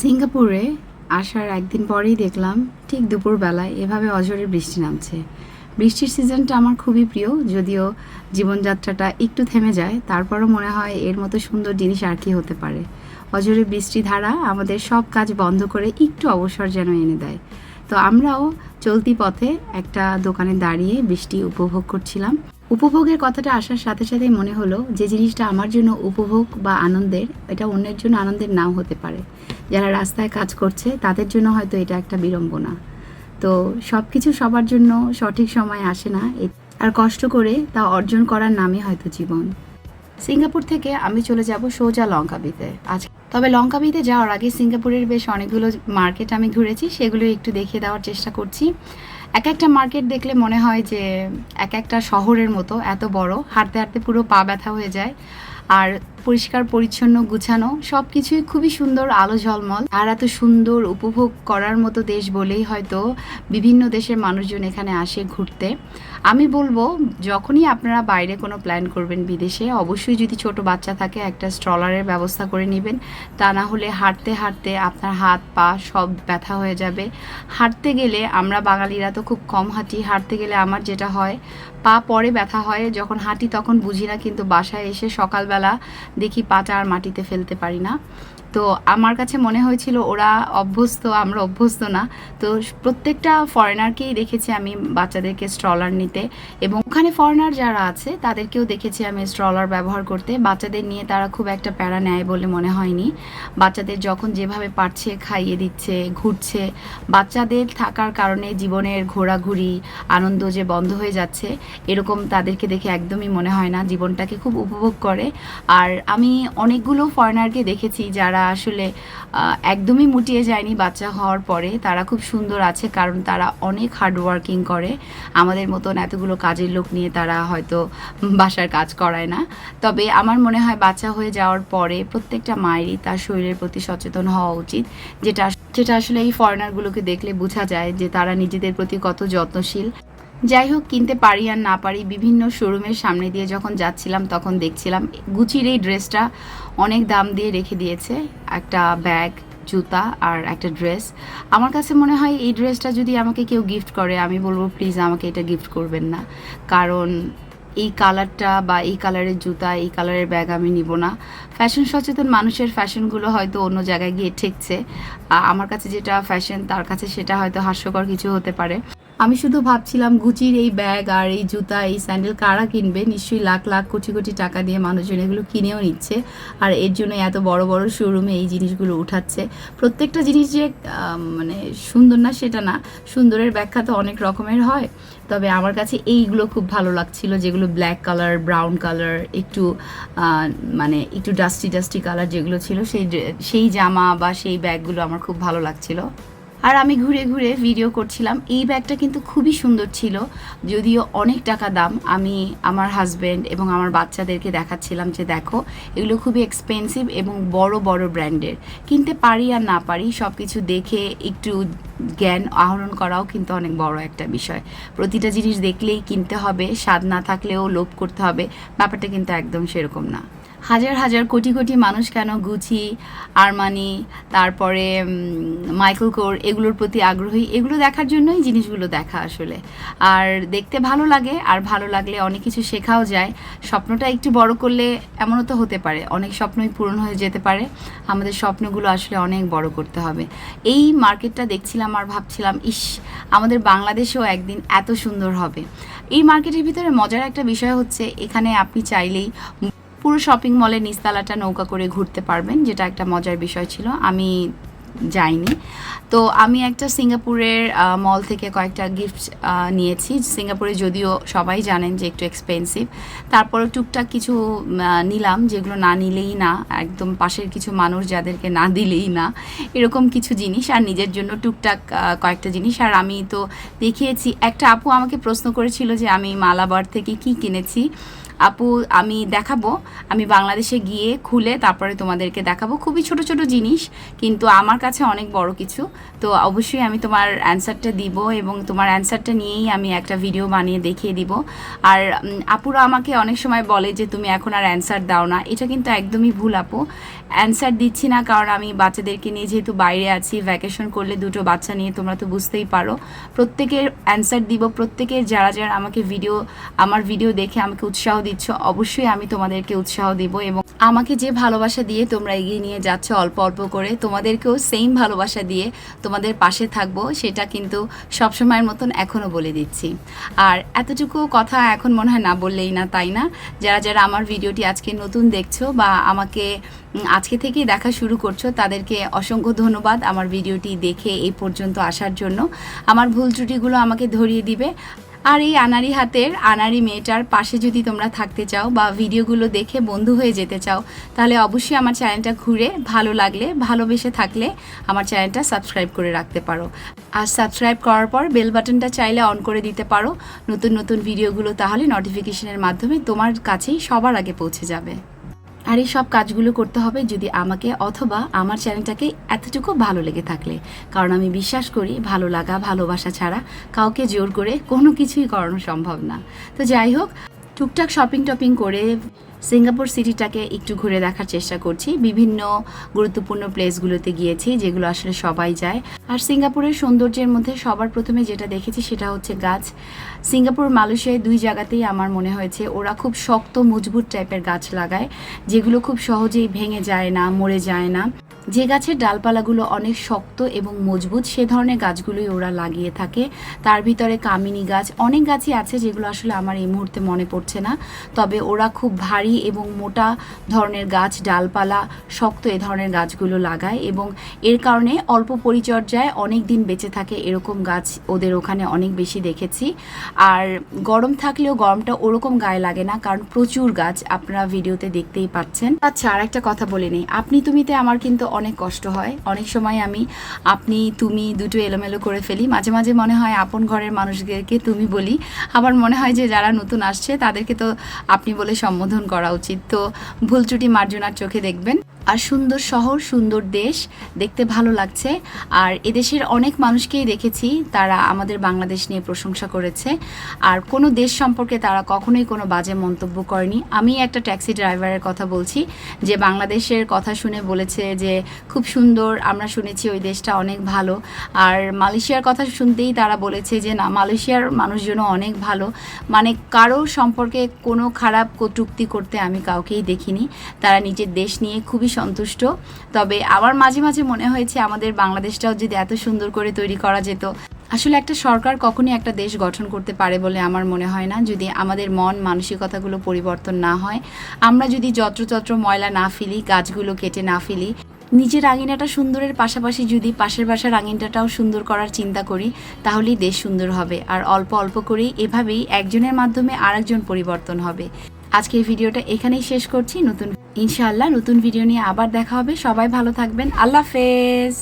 সিঙ্গাপুরে আসার একদিন পরেই দেখলাম ঠিক দুপুরবেলায় এভাবে অঝরে বৃষ্টি নামছে। বৃষ্টির সিজনটা আমার খুবই প্রিয়, যদিও জীবনযাত্রাটা একটু থেমে যায়, তারপরও মনে হয় এর মতো সুন্দর জিনিস আর কি হতে পারে। অঝরে বৃষ্টি ধারা আমাদের সব কাজ বন্ধ করে একটু অবসর যেন এনে দেয়। তো আমরাও চলতি পথে একটা দোকানে দাঁড়িয়ে বৃষ্টি উপভোগ করছিলাম। উপভোগের কথাটা আসার সাথে সাথেই মনে হলো যে জিনিসটা আমার জন্য উপভোগ বা আনন্দের, এটা অন্যের জন্য আনন্দের নাও হতে পারে। যারা রাস্তায় কাজ করছে, তাদের জন্য হয়তো এটা একটা বিড়ম্বনা। তো সব কিছু সবার জন্য সঠিক সময় আসে না আর কষ্ট করে তা অর্জন করার নামই হয়তো জীবন। সিঙ্গাপুর থেকে আমি চলে যাব সোজা লঙ্কাবিতে। আজ তবে লঙ্কাবিতে যাওয়ার আগে সিঙ্গাপুরের বেশ অনেকগুলো মার্কেট আমি ঘুরেছি, সেগুলো একটু দেখিয়ে দেওয়ার চেষ্টা করছি। এক একটা মার্কেট দেখলে মনে হয় যে এক একটা শহরের মতো, এত বড়, হাঁটতে হাঁটতে পুরো পা ব্যথা হয়ে যায়। আর পরিষ্কার, পরিচ্ছন্ন, গুছানো সব কিছুই খুবই সুন্দর, আলো ঝলমল। আর এত সুন্দর উপভোগ করার মতো দেশ বলেই হয়তো বিভিন্ন দেশের মানুষজন এখানে আসে ঘুরতে। আমি বলব, যখনই আপনারা বাইরে কোনো প্ল্যান করবেন বিদেশে, অবশ্যই যদি ছোট বাচ্চা থাকে, একটা স্ট্রলারের ব্যবস্থা করে নেবেন। তা না হলে হাঁটতে হাঁটতে আপনার হাত, পা সব ব্যথা হয়ে যাবে। হাঁটতে গেলে আমরা বাঙালিরা তো খুব কম হাঁটি। হাঁটতে গেলে আমার যেটা হয়, পা পরে ব্যথা হয়, যখন হাঁটি তখন বুঝি না, কিন্তু বাসায় এসে সকালবেলা দেখি পাটা আর মাটিতে ফেলতে পারি না। তো আমার কাছে মনে হয়েছিল ওরা অভ্যস্ত, আমরা অভ্যস্ত না। তো প্রত্যেকটা ফরেনারকেই দেখেছি আমি বাচ্চাদেরকে স্ট্রলার নিতে এবং ওখানে ফরেনার যারা আছে, তাদেরকেও দেখেছি আমি স্ট্রলার ব্যবহার করতে। বাচ্চাদের নিয়ে তারা খুব একটা প্যারা নেয় বলে মনে হয়নি। বাচ্চাদের যখন যেভাবে পারছে, খাইয়ে দিচ্ছে, ঘুরছে, বাচ্চাদের থাকার কারণে জীবনের ঘোরাঘুরি, আনন্দ যে বন্ধ হয়ে যাচ্ছে, এরকম তাদেরকে দেখে একদমই মনে হয় না। জীবনটাকে খুব উপভোগ করে। আর আমি অনেকগুলো ফরেনারকে দেখেছি যারা আসলে একদমই মুটিয়ে যায়নি বাচ্চা হওয়ার পরে। তারা খুব সুন্দর আছে কারণ তারা অনেক হার্ডওয়ার্কিং করে। আমাদের মতন এতগুলো কাজের লোক নিয়ে তারা হয়তো বাসার কাজ করায় না। তবে আমার মনে হয় বাচ্চা হয়ে যাওয়ার পরে প্রত্যেকটা মায়েরই তার শরীরের প্রতি সচেতন হওয়া উচিত। যেটা যেটা আসলে এই ফরেনারগুলোকে দেখলে বোঝা যায় যে তারা নিজেদের প্রতি কত যত্নশীল। যাই হোক, কিনতে পারি আর না পারি, বিভিন্ন শোরুমের সামনে দিয়ে যখন যাচ্ছিলাম, তখন দেখছিলাম গুচির এই ড্রেসটা অনেক দাম দিয়ে রেখে দিয়েছে। একটা ব্যাগ জুতা আর একটা ড্রেস আমার কাছে মনে হয় এই ড্রেসটা যদি আমাকে কেউ গিফট করে, আমি বলব প্লিজ আমাকে এটা গিফট করবেন না। কারণ এই কালারটা বা এই কালারের জুতা, এই কালারের ব্যাগ আমি নিব না। ফ্যাশন সচেতন মানুষের ফ্যাশনগুলো হয়তো অন্য জায়গায় গিয়ে ঠেকছে। আমার কাছে যেটা ফ্যাশন তার কাছে সেটা হয়তো হাস্যকর কিছু হতে পারে। আমি শুধু ভাবছিলাম গুচির এই ব্যাগ আর এই জুতা, এই স্যান্ডেল কারা কিনবে? নিশ্চয়ই লাখ লাখ, কোটি কোটি টাকা দিয়ে মানুষজন এগুলো কিনেও নিচ্ছে। আর এর জন্য এত বড় বড় শোরুমে এই জিনিসগুলো উঠাচ্ছে। প্রত্যেকটা জিনিস যে মানে সুন্দর না, সেটা না। সুন্দরের ব্যাখ্যা তো অনেক রকমের হয়। তবে আমার কাছে এইগুলো খুব ভালো লাগছিল, যেগুলো ব্ল্যাক কালার ব্রাউন কালার একটু মানে একটু ডাস্টি ডাস্টি কালার যেগুলো ছিল, সেই সেই জামা বা সেই ব্যাগগুলো আমার খুব ভালো লাগছিল। আর আমি ঘুরে ঘুরে ভিডিও করছিলাম। এই ব্যাগটা কিন্তু খুবই সুন্দর ছিল, যদিও অনেক টাকা দাম। আমি আমার হাজব্যান্ড এবং আমার বাচ্চাদেরকে দেখাচ্ছিলাম যে দেখো, এগুলো খুবই এক্সপেন্সিভ এবং বড় বড় ব্র্যান্ডের কিনতে পারি আর না পারি সব কিছু দেখে একটু জ্ঞান আহরণ করাও কিন্তু অনেক বড় একটা বিষয়। প্রতিটা জিনিস দেখলেই কিনতে হবে, স্বাদ না থাকলেও লোভ করতে হবে, ব্যাপারটা কিন্তু একদম সেরকম না। হাজার হাজার কোটি কোটি মানুষ কেন গুছি আরমানি, তারপরে মাইকেল কোর, এগুলোর প্রতি আগ্রহী, এগুলো দেখার জন্যই জিনিসগুলো দেখা আসলে। আর দেখতে ভালো লাগে, আর ভালো লাগলে অনেক কিছু শেখাও যায়। স্বপ্নটা একটু বড় করলে এমনও তো হতে পারে, অনেক স্বপ্নই পূরণ হয়ে যেতে পারে। আমাদের স্বপ্নগুলো আসলে অনেক বড় করতে হবে। এই মার্কেটটা দেখছিলাম আর ভাবছিলাম, ইস, আমাদের বাংলাদেশেও একদিন এত সুন্দর হবে। এই মার্কেটের ভিতরে মজার একটা বিষয় হচ্ছে, এখানে আপনি চাইলেই পুরো শপিং মলে নিস্তালাটা নৌকা করে ঘুরতে পারবেন, যেটা একটা মজার বিষয় ছিল। আমি যাইনি। তো আমি একটা সিঙ্গাপুরের মল থেকে কয়েকটা গিফট নিয়েছি। সিঙ্গাপুরে যদিও সবাই জানেন যে একটু এক্সপেন্সিভ তারপরে টুকটাক কিছু নিলাম, যেগুলো না নিলেই না। একদম পাশের কিছু মানুষ যাদেরকে না দিলেই না। এরকম কিছু জিনিস, আর নিজের জন্য টুকটাক কয়েকটা জিনিস। আর আমি তো দেখিয়েছি, একটা আপু আমাকে প্রশ্ন করেছিল যে আমি মালাবার থেকে কি কিনেছি। আপু, আমি দেখাবো। আমি বাংলাদেশে গিয়ে খুলে তারপরে তোমাদেরকে দেখাবো। খুবই ছোট ছোট জিনিস, কিন্তু আমার কাছে অনেক বড় কিছু। তো অবশ্যই আমি তোমার অ্যান্সারটা দিব এবং তোমার অ্যান্সারটা নিয়েই আমি একটা ভিডিও বানিয়ে দেখিয়ে দিব। আর আপুরা আমাকে অনেক সময় বলে যে, তুমি এখন আর অ্যান্সার দাও না। এটা কিন্তু একদমই ভুল, আপু। অ্যান্সার দিচ্ছি না কারণ আমি বাচ্চাদেরকে নিয়ে যেহেতু বাইরে আছি, ভ্যাকেশন করলে দুটো বাচ্চা নিয়ে তোমরা তো বুঝতেই পারো। প্রত্যেকের অ্যান্সার দিব, প্রত্যেকের যারা যারা আমাকে ভিডিও, আমার ভিডিও দেখে আমাকে উৎসাহ দিচ্ছ, অবশ্যই আমি তোমাদেরকে উৎসাহ দিব এবং আমাকে যে ভালোবাসা দিয়ে তোমরা এগিয়ে নিয়ে যাচ্ছ অল্প অল্প করে, তোমাদেরকেও সেম ভালোবাসা দিয়ে তোমাদের পাশে থাকব, সেটা কিন্তু সবসময়ের মতন এখনও বলে দিচ্ছি। আর এতটুকু কথা এখন মনে হয় না বললেই না, তাই না? যারা যারা আমার ভিডিওটি আজকে নতুন দেখছ বা আমাকে আজকে থেকেই দেখা শুরু করছ, তাদেরকে অসংখ্য ধন্যবাদ আমার ভিডিওটি দেখে এই পর্যন্ত আসার জন্য। আমার ভুল ত্রুটিগুলো আমাকে ধরিয়ে দিবে। আর এই আনারি হাতের আনারি মেয়েটার পাশে যদি তোমরা থাকতে চাও বা ভিডিওগুলো দেখে বন্ধু হয়ে যেতে চাও, তাহলে অবশ্যই আমার চ্যানেলটা ঘুরে ভালো লাগলে, ভালোবেসে থাকলে আমার চ্যানেলটা সাবস্ক্রাইব করে রাখতে পারো। আর সাবস্ক্রাইব করার পর বেল বাটনটা চাইলে অন করে দিতে পারো। নতুন নতুন ভিডিওগুলো তাহলে নোটিফিকেশনের মাধ্যমে তোমার কাছেই সবার আগে পৌঁছে যাবে। আর এই সব কাজগুলো করতে হবে যদি আমাকে অথবা আমার চ্যানেলটাকে এতটুকু ভালো লেগে থাকলে। কারণ আমি বিশ্বাস করি, ভালো লাগা, ভালোবাসা ছাড়া কাউকে জোর করে কোনো কিছুই করানো সম্ভব না। তো যাই হোক, টুকটাক শপিং টপিং করে সিঙ্গাপুর সিটিটাকে একটু ঘুরে দেখার চেষ্টা করছি। বিভিন্ন গুরুত্বপূর্ণ প্লেসগুলোতে গিয়েছি, যেগুলো আসলে সবাই যায়। আর সিঙ্গাপুরের সৌন্দর্যের মধ্যে সবার প্রথমে যেটা দেখেছি সেটা হচ্ছে গাছ। সিঙ্গাপুর, মালয়েশিয়ায় দুই জায়গাতেই আমার মনে হয়েছে ওরা খুব শক্ত, মজবুত টাইপের গাছ লাগায়, যেগুলো খুব সহজেই ভেঙে যায় না, মরে যায় না। যে গাছের ডালপালাগুলো অনেক শক্ত এবং মজবুত, সে ধরনের গাছগুলোই ওরা লাগিয়ে থাকে। তার ভিতরে কামিনী গাছ, অনেক গাছই আছে যেগুলো আসলে আমার এই মুহূর্তে মনে পড়ছে না। তবে ওরা খুব ভারী এবং মোটা ধরনের গাছ, ডালপালা শক্ত এ ধরনের গাছগুলো লাগায় এবং এর কারণে অল্প পরিচর্যায় অনেক দিন বেঁচে থাকে এরকম গাছ ওদের ওখানে অনেক বেশি দেখেছি। আর গরম থাকলেও গরমটা ওরকম গায়ে লাগে না কারণ প্রচুর গাছ আপনারা ভিডিওতে দেখতেই পাচ্ছেন। আচ্ছা আর একটা কথা বলে নিই। আপনি তুমিতে আমার কিন্তু অনেক কষ্ট হয়। অনেক সময় আমি, আপনি, তুমি দুটো এলোমেলো করে ফেলি। মাঝে মাঝে মনে হয় আপন ঘরের মানুষদেরকে তুমি বলি। আবার মনে হয় যে যারা নতুন আসছে তাদেরকে তো আপনি বলে সম্বোধন করা উচিত। তো ভুল মার্জনার চোখে দেখবেন। আর সুন্দর শহর, সুন্দর দেশ, দেখতে ভালো লাগছে। আর এদেশের অনেক মানুষকেই দেখেছি, তারা আমাদের বাংলাদেশ নিয়ে প্রশংসা করেছে। আর কোনো দেশ সম্পর্কে তারা কখনোই কোনো বাজে মন্তব্য করেনি। আমি একটা ট্যাক্সি ড্রাইভারের কথা বলছি, যে বাংলাদেশের কথা শুনে বলেছে যে, খুব সুন্দর, আমরা শুনেছি ওই দেশটা অনেক ভালো। আর মালয়েশিয়ার কথা শুনতেই তারা বলেছে যে, না, মালয়েশিয়ার মানুষজনও অনেক ভালো। মানে কারও সম্পর্কে কোনো খারাপ কটূক্তি করতে আমি কাউকেই দেখিনি। তারা নিজের দেশ নিয়ে খুবই সন্তুষ্ট। তবে আমার মাঝে মাঝে মনে হয়েছে আমাদের বাংলাদেশটাও যদি এত সুন্দর করে তৈরি করা যেত। আসলে একটা সরকার কখনই একটা দেশ গঠন করতে পারে বলে আমার মনে হয় না। যদি আমাদের মন, মানসিকতাগুলো পরিবর্তন না হয়, আমরা যদি যত্রতত্র ময়লা না ফেলি, গাছগুলো কেটে না ফেলি, নিজের আঙিনাটা সুন্দরের পাশাপাশি যদি পাশের বাসার আঙিনাটাও সুন্দর করার চিন্তা করি, তাহলেই দেশ সুন্দর হবে। আর অল্প অল্প করেই এভাবেই একজনের মাধ্যমে আরেকজন পরিবর্তন হবে। আজকের ভিডিওটা এখানেই শেষ করছি। নতুন ইনশাআল্লাহ নতুন ভিডিও নিয়ে আবার দেখা হবে। সবাই ভালো থাকবেন। আল্লাহ হাফেজ।